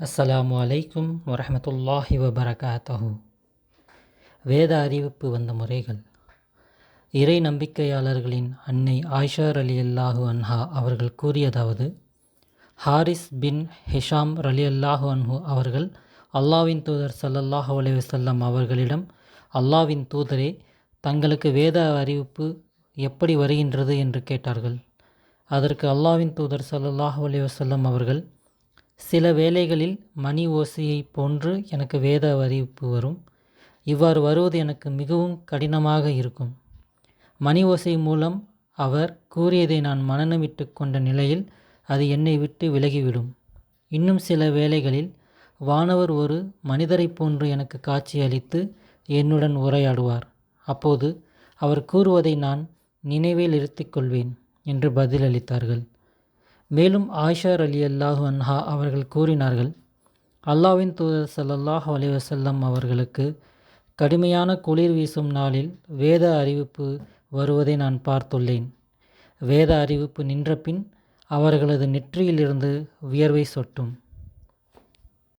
அஸ்ஸலாமு அலைக்கும் வரமத்துல்லாஹி வபரகாத்தஹு. வேத அறிவிப்பு வந்த முறைகள். இறை நம்பிக்கையாளர்களின் அன்னை ஆயிஷா அலி அல்லாஹு அன்ஹா அவர்கள் கூறியதாவது ஹாரிஸ் பின் ஹிஷாம் அலி அல்லாஹு அன்ஹு அவர்கள் அல்லாவின் தூதர் சல்லல்லாஹு அலைஹி அவர்களிடம் அல்லாவின் தூதரே தங்களுக்கு வேத அறிவிப்பு எப்படி வருகின்றது? என்று கேட்டார்கள். அதற்கு அல்லாவின் தூதர் சல்லல்லாஹு அலைஹி வஸல்லம் அவர்கள் சில வேளைகளில் மணி ஓசையைப் போன்று எனக்கு வேத அறிவிப்பு வரும். இவ்வாறு வருவது எனக்கு மிகவும் கடினமாக இருக்கும். மணி ஓசை மூலம் அவர் கூறியதை நான் மனநமிட்டு கொண்ட நிலையில் அது என்னை விட்டு விலகிவிடும். இன்னும் சில வேளைகளில் வானவர் ஒரு மனிதரைப் போன்று எனக்கு காட்சியளித்து என்னுடன் உரையாடுவார். அப்போது அவர் கூறுவதை நான் நினைவில் இருத்திக்கொள்வேன் என்று பதிலளித்தார்கள். மேலும் ஆயிஷார் அலி அல்லாஹு அன்ஹா அவர்கள் கூறினார்கள் அல்லாவின் தூதர் ஸல்லல்லாஹு அலிவசல்லம் அவர்களுக்கு கடுமையான குளிர் வீசும் நாளில் வேத அறிவிப்பு வருவதை நான் பார்த்துள்ளேன். வேத அறிவிப்பு நின்றபின் அவர்களது நெற்றியிலிருந்து வியர்வை சொட்டும்.